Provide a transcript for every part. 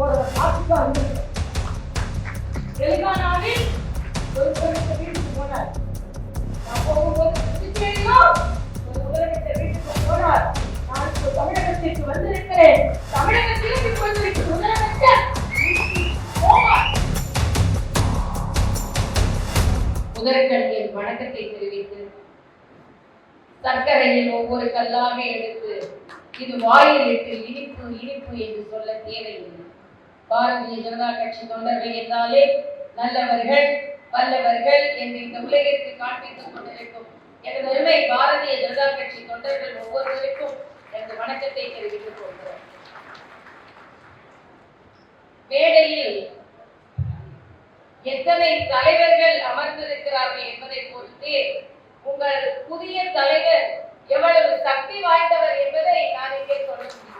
போடுற காட்சி தான் ஒரு பேருக்கு வீட்டுக்கு போனார். நான் போகும்போது புதுச்சேரியிலும் ஒரு பேருக்கு வீட்டுக்கு போனார். நான் இப்போ தமிழகத்திற்கு வந்திருக்கிறேன். தமிழகத்திலும் இப்போது முதலமைச்சர் முதற்கண்ணில் வணக்கத்தை தெரிவித்து சர்க்கரையில் ஒவ்வொரு கல்லாக எடுத்து இது வாயில் இட்டு இனிப்பு இனிப்பு என்று சொல்ல தேவையில்லை. பாரதிய ஜனதா கட்சி தொண்டர்கள் என்றாலே நல்லவர்கள் வல்லவர்கள் என்று இந்த உலகிற்கு காண்பித்துக் கொண்டிருக்கும் எனது உரிமை பாரதிய ஜனதா கட்சி தொண்டர்கள் ஒவ்வொருவருக்கும் எனது வணக்கத்தை தெரிவித்துக் கொள்கிறோம் மேடையில் எத்தனை தலைவர்கள் அமர்ந்திருக்கிறார்கள் என்பதை பொறுத்து உங்கள் புதிய தலைவர் எவ்வளவு சக்தி வாய்ந்தவர் என்பதை நான் இங்கே சொல்ல முடியும்.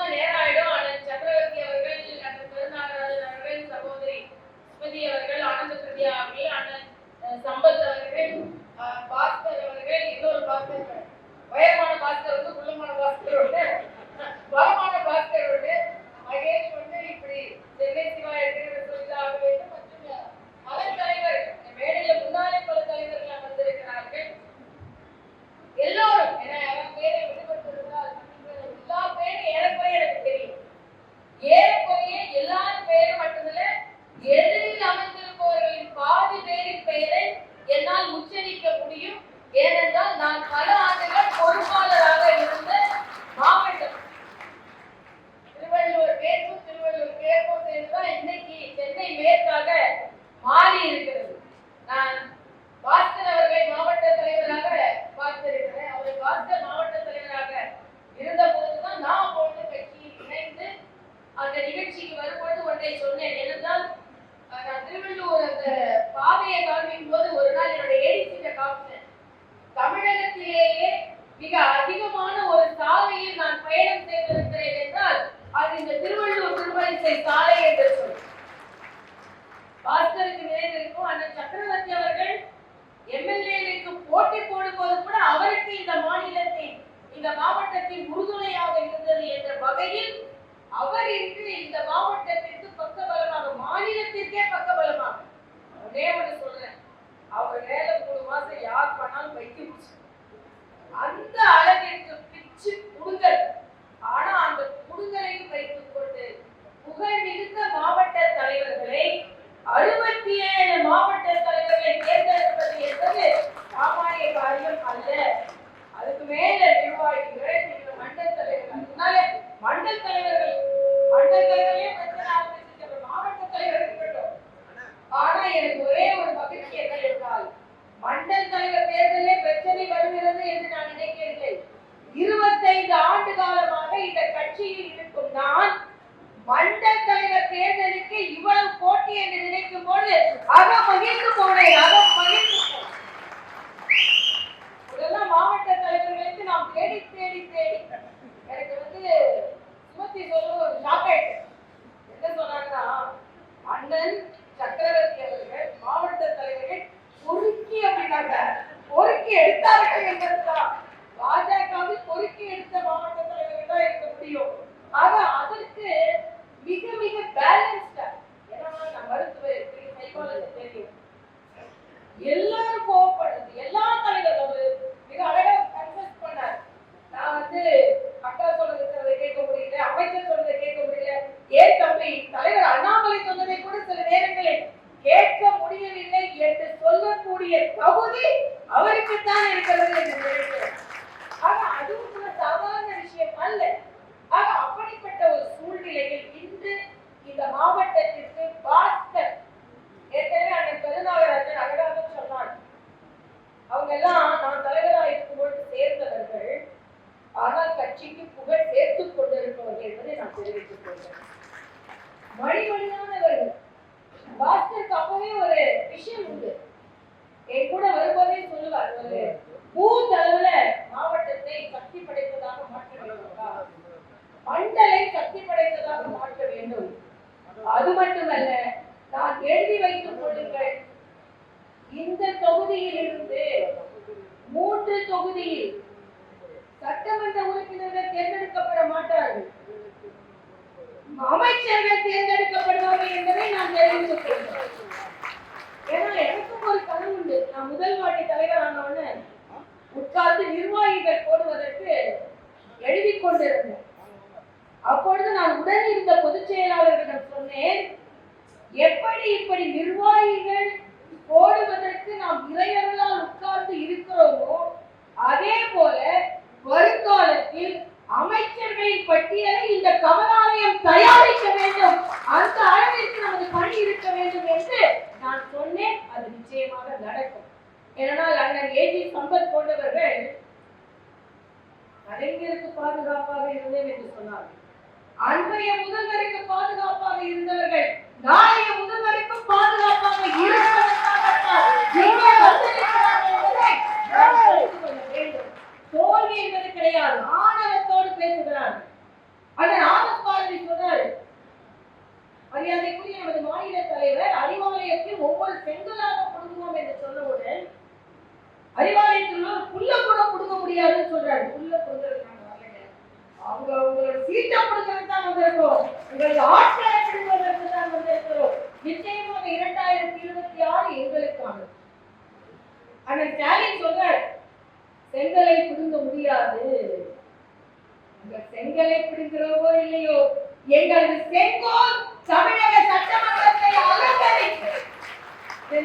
இந்த திருவள்ளூர் குடும்பத்தை சாலை என்று சொல். பாஸ்கருக்கு நினைவிருக்கும் அண்ணன் சக்கரவர்த்தி அவர்கள் எம்எல்ஏவிற்கு போட்டி போடும் போது கூட அவருக்கு இந்த மாநிலத்தின் இந்த மாவட்டத்தின் உறுதுணையாக இருந்தது என்ற வகையில் அவர் இன்று இந்த மாவட்டத்திற்கு பக்கபலமாக மாநிலத்திற்கே பக்கபலமாக ஒரே ஒன்று சொல்றேன். அவர் வேலை மூணு மாசம் யார் பண்ணாலும் வைக்க முடிச்சு அந்த அளவிற்கு பிச்சு கொடுங்கள். ஆனா அந்த பங்குகளையும் வைத்துக் கொண்டு புகழ் புகழ்மிகுந்த மாவட்ட தலைவர்களை அறுபத்தி ஏழு மாவட்ட தலைவர்களை தேர்ந்தெடுப்பது என்பது bir kadın edinmek அது மட்டுமல்ல நான் எழுதி வைத்துக் கொள்ளுங்கள். இந்த தொகுதியிலிருந்து மூன்று தொகுதியில் சட்டமன்ற உறுப்பினர்கள் தேர்ந்தெடுக்கப்பட மாட்டார்கள். அமைச்சர்கள் தேர்ந்தெடுக்கப்படுவார்கள் என்பதை நான் தெரிவித்துக் கொள்கிறேன். ஏன்னா எனக்கும் ஒரு கனவு உண்டு. நான் முதல் வாட்டி தலைவர் ஆனவன உட்கார்ந்து நிர்வாகிகள் போடுவதற்கு எழுதி கொண்டிருந்தேன். அப்பொழுது நான் உடன் இருந்த பொதுச் செயலாளர்களிடம் சொன்னேன் எப்படி இப்படி நிர்வாகிகள் போடுவதற்கு நாம் இறையர்களால் உட்கார்ந்து இருக்கிறோமோ அதே போல வருங்காலத்தில் அமைச்சர்களின் பட்டியலை இந்த கமலாலயம் தயாரிக்க வேண்டும். அந்த அளவிற்கு நமது பணி இருக்க வேண்டும் என்று நான் சொன்னேன். அது நிச்சயமாக நடக்கும். ஏனால் அண்ணன் ஏஜி சம்பத் போன்றவர்கள் கலைஞருக்கு பாதுகாப்பாக இருந்தேன் என்று சொன்னார்கள். அன்றைய முதல்வருக்கு பாதுகாப்பாக இருந்தவர்கள் நாளைய முதல்வருக்கு பாதுகாப்பாக தோல்வி என்பது கிடையாது. ஆணவத்தோடு பேசுகிறார்கள். அதன் ஆபத்தாளரை பாரதி சொன்னார் மரியாதைக்குரிய நமது மாநில தலைவர் அறிவாலயத்தில் ஒவ்வொரு செங்கலாக கொடுக்குவோம் என்று சொன்னவுடன் அறிவாலயத்தில் உள்ள புல்ல கூட கொடுக்க முடியாதுன்னு சொல்றாரு. புல்ல கொடுக்கறது அவங்க உங்களோட சீட்டை கொடுக்கறது தான் வந்திருக்கோம். உங்களது ஆட்களை கொடுப்பதற்கு தான் வந்திருக்கிறோம். நிச்சயமாக இரண்டாயிரத்தி இருபத்தி ஆறு எங்களுக்கானது. ஆனால் ஸ்டாலின் சொல்றார் செங்கலை பிடுங்க முடியாது. உங்க செங்கலை பிடுங்கிறவோ இல்லையோ? எங்களது செங்கோல் தமிழக சட்டமன்றத்தை அலங்கரிக்கும்.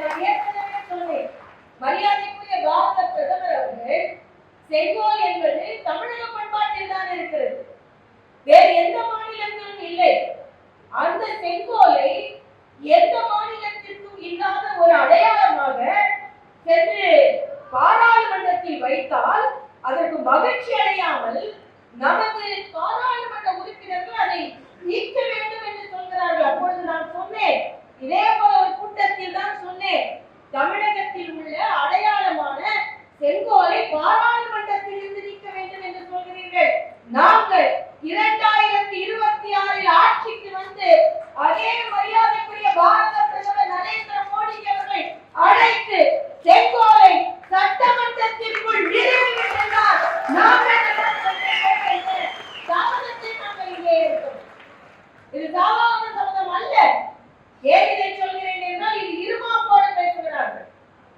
நான் ஏற்கனவே சொன்னேன். மரியாதைக்குரிய பாரத பிரதமர் அவர்கள் செங்கோல் என்பது தமிழக பண்பாட்டில் தான் இருக்கிறது. வேறு எந்த மாநிலத்திலும் இல்லை. அந்த செங்கோலை எந்த மாநிலத்திற்கும் இல்லாத ஒரு அடையாளமாக சென்று பாராளுமன்றத்தில் வைத்தால் அதற்கு மகிழ்ச்சி அடையாமல் நமது பாராளுமன்ற உறுப்பினர்கள் அதை நீக்க வேண்டும் என்று சொல்கிறார்கள். அப்பொழுது நான் சொன்னேன். இதே போல ஒரு கூட்டத்தில் தான் சொன்னேன். தமிழகத்தில் உள்ள அடையாளமான செங்கோலை பாராளுமன்றத்தில் இருந்து நீக்க வேண்டும் என்று சொல்கிறீர்கள். நாங்கள் இரண்டாயிரத்தி இருபத்தி ஆறில் ஆட்சிக்கு வந்து அதே மரியாதைக்குரிய பாரத பிரதமர் நரேந்திர மோடி அவர்களை அழைத்து செங்கோலை சட்டமன்றத்திற்குள் நிறுவுங்கள் என்றால் நாங்கள் தாமதத்தை நாங்கள் இங்கே இருக்கிறோம் இது சாதாரண சபதம் அல்ல ஏன் இதை சொல்கிறேன் என்றால் இது இருமாப்போடு பேசுகிறார்கள்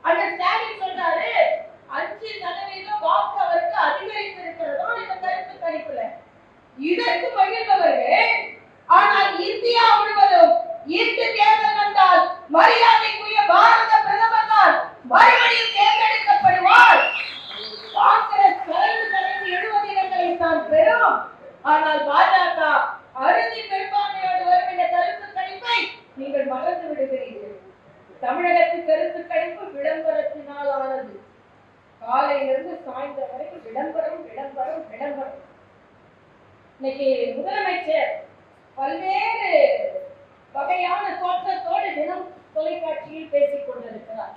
அந்த ஸ்டாலின் சொல்றாரு அஞ்சு சதவீதம் வாக்கு அவருக்கு அதிகரித்து இருக்கிறதோ இந்த கருத்து கணிப்புல இதற்கு மகிழ்ந்தவர்கள் ஆனால் இந்தியா முழுவதும் இன்று தேர்தல் வந்தால் மரியாதைக்குரிய பாரத பிரதமர் தான் மறுபடியும் தேர்ந்தெடுக்கப்படுவார் காங்கிரஸ் கலைந்து கலைந்து எழுபது இடங்களை தான் பெறும். ஆனால் பாஜக அறுதி பெரும்பான்மையோடு வரும் என்ற கருத்து கணிப்பை நீங்கள் மறந்து விடுகிறீர்கள். தமிழகத்து கருத்து கணிப்பு விளம்பரத்தினால் ஆனது காலையிலிருந்து சாயந்தரம் வரைக்கும் விளம்பரம் விளம்பரம் விளம்பரம். இன்னைக்கு முதலமைச்சர் பல்வேறு வகையான தோற்றத்தோடு தினம் தொலைக்காட்சியில் பேசிக் கொண்டிருக்கிறார்.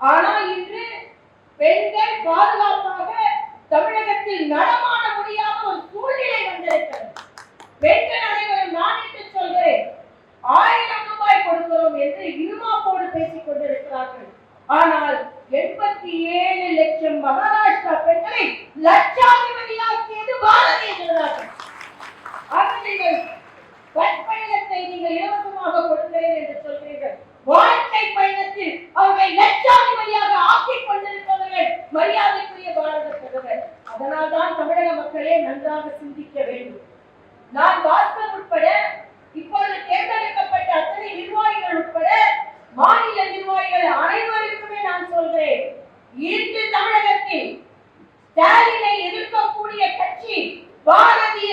ஆனால் இன்று பெண்கள் பாதுகாப்பாக தமிழகத்தில் நடமாட முடியாது சூழ்நிலை வந்திருக்கிறது. பெண்கள் அனைவரும் நான் என்று சொல்கிறேன். ஆயிரம் ரூபாய் கொடுக்கிறோம் என்று இருமாப்போடு பேசிக் கொண்டிருக்கிறார்கள். ஆனால் எண்பத்தி ஏழு லட்சம் மகாராஷ்டிரா பெண்களை லட்சாதிபதியாக்கியது பாரதிய ஜனதா கட்சி ஆக நீங்கள் பஸ் பயணத்தை நீங்கள் இலவசமாக கொடுக்கிறேன் என்று சொல்கிறீர்கள். வாழ்க்கை பயணத்தில் அவர்களை லட்சாதிபதியாக ஆக்கிக் கொண்டிருப்பவர்கள் மரியாதைக்குரிய பாரத பிரதமர் அதனால் தான் தமிழக மக்களே நன்றாக சிந்திக்க வேண்டும். நான் பாஸ்கர் உட்பட இப்பொழுது தேர்ந்தெடுக்கப்பட்ட அத்தனை நிர்வாகிகள் உட்பட மாநில நிர்வாகிகள் அனைவருக்குமே நான் சொல்கிறேன் இன்று தமிழகத்தில் ஸ்டாலினை எதிர்க்கக்கூடிய கட்சி பாரதிய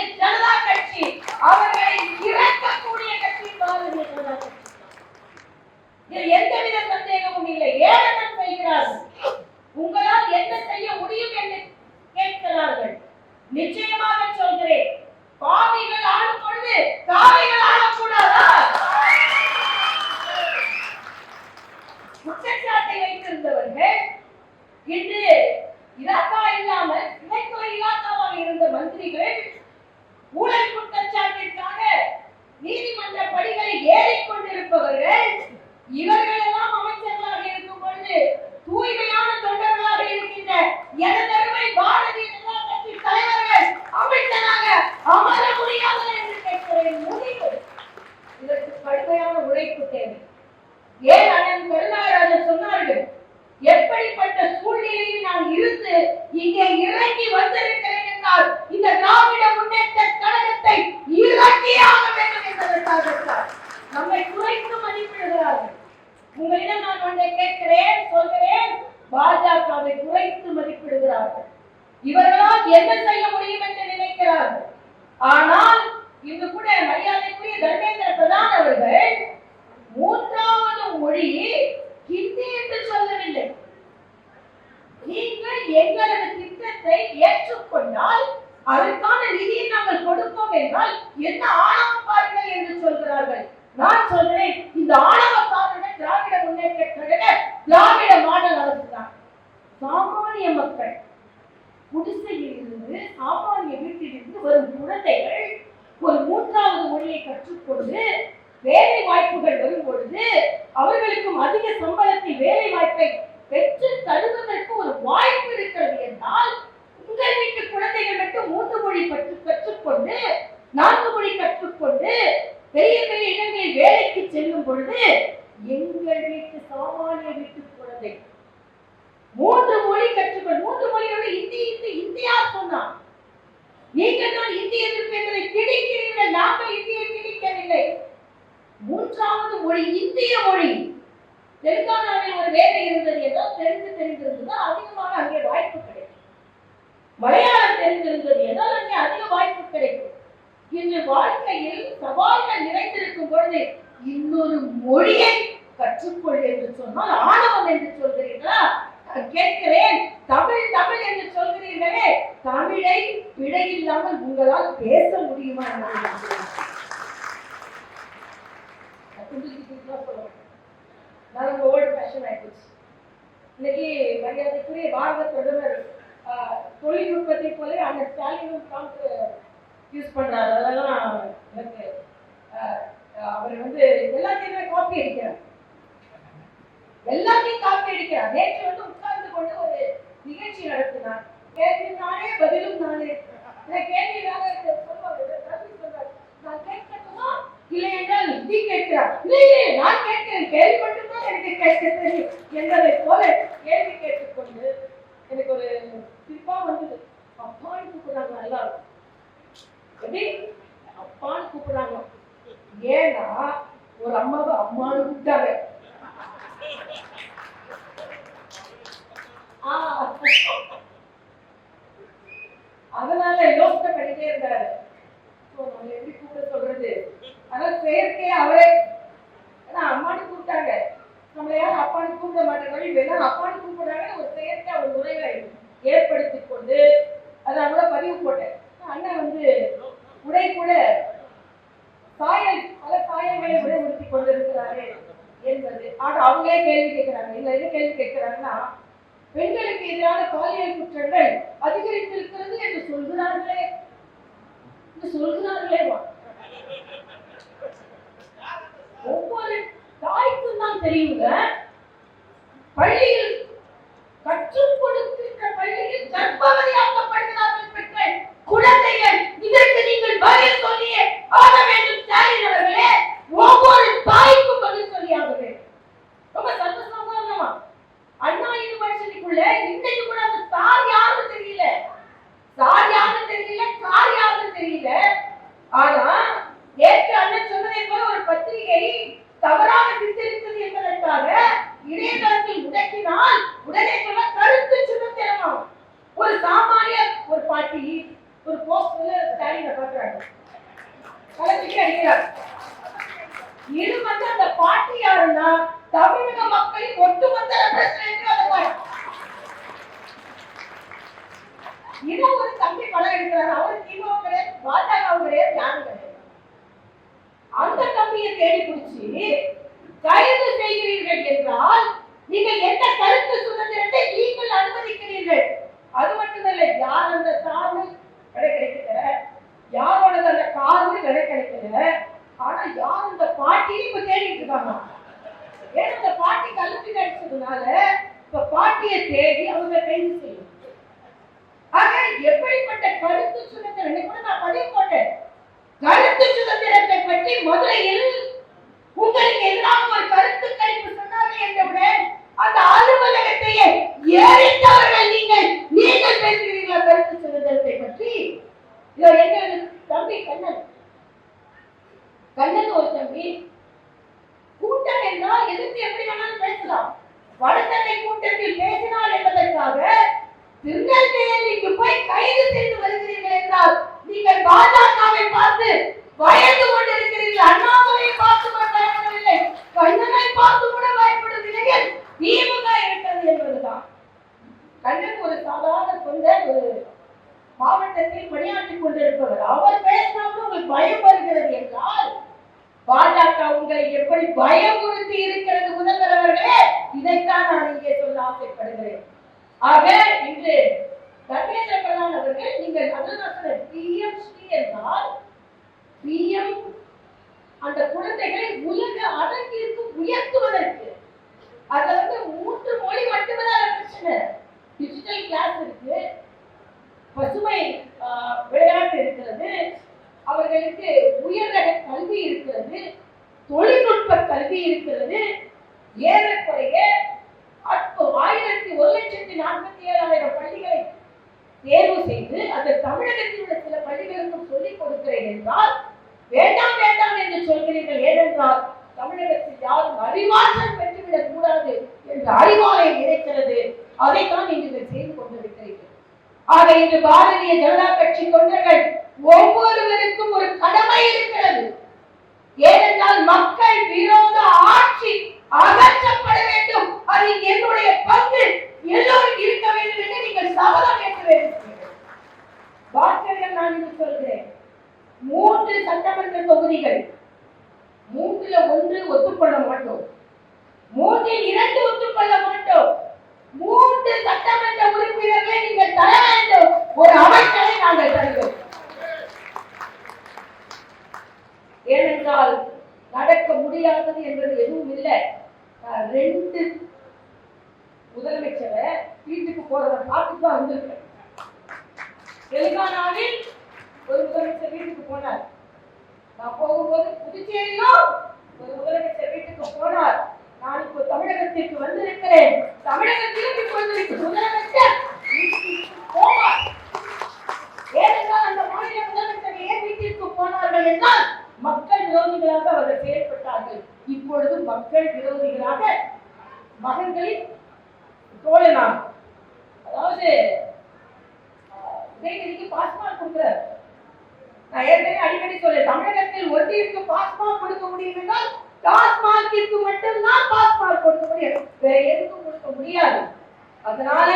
வாழ்க்கையில் சவால்கள் நிறைந்திருக்கும் பொழுது இன்னொரு மொழியை கற்றுக்கொள் என்று சொன்னால் ஆணவம் என்று சொல்கிறீர்களா? நான் கேட்கிறேன். தமிழ் தமிழ் என்று சொல்கிறீர்களே. தமிழை பிழையில்லாமல் உங்களால் பேச முடியுமா நான் ஆயிடுச்சு இன்னைக்கு மரியாதைக்குரிய பாரத பிரதமர் ஆஹ், தொழில்நுட்பத்தை போல அந்த ஸ்டாலினும் யூஸ் பண்றாரு. அதெல்லாம் எனக்கு ஆஹ், அவர் வந்து எல்லாத்தையுமே காப்பி அடிக்கிறார். எல்லாத்தையும் காப்பி அடிக்கிறார். நேற்று வந்து உட்கார்ந்து கொண்டு ஒரு நிகழ்ச்சி நடத்தினார். கேள்வி நானே பதிலும் நானே. இந்த கேள்வி வேற சொல்லுவாங்க ரவி சொல்றாரு. நான் கேட்கட்டுமா? இல்லை என்றால் நீ கேட்கிறார் இல்லை இல்லை நான் கேட்கிறேன். கேள்வி மட்டும்தான் எனக்கு கேட்க தெரியும் என்பதை போல கேள்வி கேட்டுக்கொண்டு எனக்கு ஒரு சிரிப்பா வந்தது. அப்பான்னு கூப்பிடுறாங்க எல்லாரும் எப்படி அப்பான்னு கூப்பிடுறாங்க. ஏன்னா ஒரு அம்மாவை அம்மான்னு கூப்பிட்டாங்க. அதனால யோசனை பண்ணிட்டே இருந்தாரு. எப்படி கூப்பிட சொல்றது? ஆனா செயற்கையா அவரே ஏன்னா அம்மானு கூப்பிட்டாங்க நம்மள யாரும் அப்பான்னு கூப்பிட மாட்டாங்க வேணா அப்பான்னு கூப்பிடுறாங்க ஒரு செயற்கை ஒரு முறைகளை ஏற்படுத்தி கொண்டு அதை நான் கூட பதிவு போட்டேன் அண்ணன் வந்து உடை கூட சாயல் பல சாயல்களை உடை உடுத்தி கொண்டிருக்கிறாரு என்பது ஆனா அவங்களே கேள்வி கேட்கிறாங்க இல்ல என்ன கேள்வி கேட்கிறாங்கன்னா பெண்களுக்கு எதிரான பாலியல் குற்றங்கள் அதிகரித்திருக்கிறது என்று சொல்கிறார்களே என்று சொல்கிறார்களே வா. ஒவ்வொரு தாய்க்கும் தான் தெரியுங்க பள்ளியில் கற்றுக் கொடுக்கின்ற பள்ளியில் கர்ப்பவதியாக்கப்படுகிறார்கள் பெற்ற குழந்தைகள் இதற்கு நீங்கள் பதில் சொல்லியே ஆக வேண்டும் ஸ்டாலின் அவர்களே ஒவ்வொரு தாய்க்கும் பதில் சொல்லியாக வேண்டும் ரொம்ப சந்தோஷமா அண்ணா யூனிவர்சிட்டிக்குள்ள இன்னைக்கு கூட அந்த சார் யாருன்னு தெரியல சார் யாருன்னு தெரியல கார் யாருன்னு தெரியல ஆனா நேற்று அண்ணன் சொன்னதை போல ஒரு பத்திரிகை தவறாக சித்தரித்தது என்பதற்காக இணையதளத்தில் முடக்கினால் உடனே சொல்ல கருத்து சுதந்திரமாம் ஒரு சாமானிய ஒரு பாட்டி ஒரு போஸ்ட்ல ஸ்டாலினை பாக்குறாங்க கலந்துட்டு அடிக்கிறார் இது வந்து அந்த பாட்டி யாருன்னா தமிழக மக்களின் ஒட்டுமொத்த இது ஒரு தம்பி படம் எடுக்கிறார். அவர் திமுக கிடையாது பாஜக கிடையாது யாரும் கிடையாது அந்த தம்பியை தேடி பிடிச்சி கைது செய்கிறீர்கள் என்றால் நீங்கள் எந்த கருத்து சுதந்திரத்தை நீங்கள் அனுமதிக்கிறீர்கள்? அது மட்டுமல்ல யார் அந்த சார்பு விலை கிடைக்கல? யாரோட அந்த கார்னு விலை கிடைக்கல? ஆனா யார் அந்த பாட்டியும் இப்ப தேடிட்டு இருக்காங்க? ஏன்னா அந்த பாட்டி கல்வி கிடைச்சதுனால இப்ப பாட்டியை தேடி அவங்க கைது செய்யும் ஆக எப்படிப்பட்ட கருத்து சுதந்திரம் இன்னைக்கு கூட நான் பதிவு போட்டேன் கருத்து சுதந்திரத்தை பற்றி முதலில் உங்களுக்கு எதிராக ஒரு கருத்து கணிப்பு சொன்னார்கள் என்றவுடன் அந்த அலுவலகத்தையே எரித்தவர்கள் நீங்கள் கூட்டத்தில் பேசினார் என்பதற்காக திருநெல்வேலிக்கு போய் கைது செய்து வருகிறீர்கள் என்றால் நீங்கள் பாஜகவை பார்த்து பயந்து கொண்டிருக்கிறீர்கள் அண்ணாமலையை பார்த்து கூட பயப்படவில்லை கண்ணனை பார்த்து கூட பயப்படுகிறீர்கள் திமுக இருக்கிறது என்பதுதான் கண்ணன் ஒரு சாதாரண தொண்டர் ஒரு மாவட்டத்தில் பணியாற்றிக் கொண்டிருப்பவர் அவர் பேசினாலும் உங்களுக்கு பயம் வருகிறது என்றால் பாஜக உங்களை எப்படி பயமுறுத்தி இருக்கிறது முதல்வர் அவர்களே இதைத்தான் நான் இங்கே சொல்ல ஆசைப்படுகிறேன் ஆக இன்று தர்மேந்திர பிரதான் அவர்கள் நீங்கள் அதுதான் பிஎம் ஸ்ரீ என்றால் பிஎம் அந்த குழந்தைகளை உலக அரங்கிற்கு உயர்த்துவதற்கு அதுல வந்து மூன்று மொழி மட்டும்தான் பிரச்சனை டிஜிட்டல் கிளாஸ் இருக்கு பசுமை விளையாட்டு இருக்கிறது. அவர்களுக்கு உயர்ரக கல்வி இருக்கிறது. தொழில்நுட்ப கல்வி இருக்கிறது. ஏறக்குறைய அப்போ ஆயிரத்தி ஒரு லட்சத்தி நாற்பத்தி ஏழாயிரம் பள்ளிகளை தேர்வு செய்து அந்த தமிழகத்தில் உள்ள சில பள்ளிகளுக்கும் சொல்லிக் கொடுக்கிறேன் என்றால் வேண்டாம் வேண்டாம் என்று சொல்கிறீர்கள் ஏனென்றால் தமிழகத்தில் யாரும் அறிவாற்றல் பெற்றுவிடக் கூடாது என்ற அறிவாலை நினைக்கிறது அதைத்தான் நீங்கள் செய்து கொண்டு ஆக இன்று பாரதிய ஜனதா கட்சி தொண்டர்கள் ஒவ்வொருவருக்கும் ஒரு கடமை இருக்கிறது. ஏனென்றால் மக்கள் விரோத ஆட்சி அகற்றப்பட வேண்டும் அதில் என்னுடைய பங்கு எல்லோரும் இருக்க வேண்டும் என்று நீங்கள் சபதம் ஏற்க வேண்டும் வார்த்தைகள் நான் இங்கு சொல்கிறேன் மூன்று சட்டமன்ற தொகுதிகள் மூன்றுல ஒன்று ஒத்துக்கொள்ள மாட்டோம் மூன்றில் இரண்டு ஒத்துக்கொள்ள மாட்டோம் மூன்று சட்டமன்ற உறுப்பினர்களை நீங்கள் தர வேண்டும் ஒரு அமைச்சரை நாங்கள் தருவோம் ஏனென்றால் நடக்க முடியாதது என்பது எதுவும் இல்லை நான் ரெண்டு முதலமைச்சரை வீட்டுக்கு போறத பார்த்துட்டு தான் வந்திருக்கேன் தெலுங்கானாவில் ஒரு முதலமைச்சர் வீட்டுக்கு போனார். நான் போகும்போது புதுச்சேரியிலும் ஒரு முதலமைச்சர் வீட்டுக்கு போனார். நான் இப்போ தமிழகத்திற்கு வந்திருக்கிறேன். தமிழகத்திலும் இப்பொழுது முதலமைச்சர் போவார். ஏனென்றால் அந்த மாநில முதலமைச்சர் ஏன் வீட்டிற்கு போனார்கள் என்றால் மக்கள் விரோதிகளாக அவர்கள் செயல்பட்டார்கள். இப்பொழுது மக்கள் விரோதிகளாக மகன்களின் தோழனாக அதாவது ஆஹ், உதயநிதிக்கு பாஸ்மார்க் கொடுக்கிறார். நான் ஏற்கனவே அடிக்கடி சொல்றேன் தமிழகத்தில் ஒன்றிற்கு பாஸ்மார்க் கொடுக்க முடியும் என்றால் டாஸ்மார்க்கிற்கு மட்டும்தான் பாஸ்மார்க் கொடுக்க முடியும். வேற எதுக்கும் கொடுக்க முடியாது. அதனால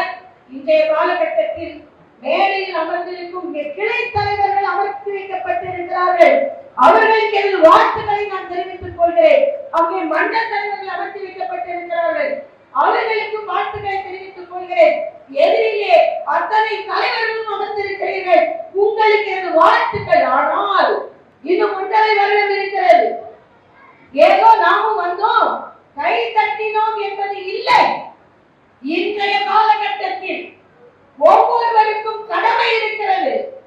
இன்றைய காலகட்டத்தில் மேடையில் அமர்ந்திருக்கும் கிளை தலைவர்கள் அமர்த்தி வைக்கப்பட்டிருக்கிறார்கள். அவர்களுக்கு எனது வாழ்த்துக்களை நான் தெரிவித்துக் கொள்கிறேன். அங்கே மண்டல் தலைவர்கள் அமர்த்தி வைக்கப்பட்டிருக்கிறார்கள். அவர்களுக்கு வாழ்த்துக்களை தெரிவித்துக் கொள்கிறேன். எதிரிலே அத்தனை தலைவர்களும் அமர்ந்திருக்கிறீர்கள். உங்களுக்கு எனது வாழ்த்துக்கள். ஆனால் இன்னும் ஒன்றரை வருடம் இருக்கிறது. ஏதோ நாமும் வந்தோம். கை தட்டினோம் என்பது இல்லை. இன்றைய காலகட்டத்தில் ஒவ்வொருவருக்கும் கடமை இருக்கிறது.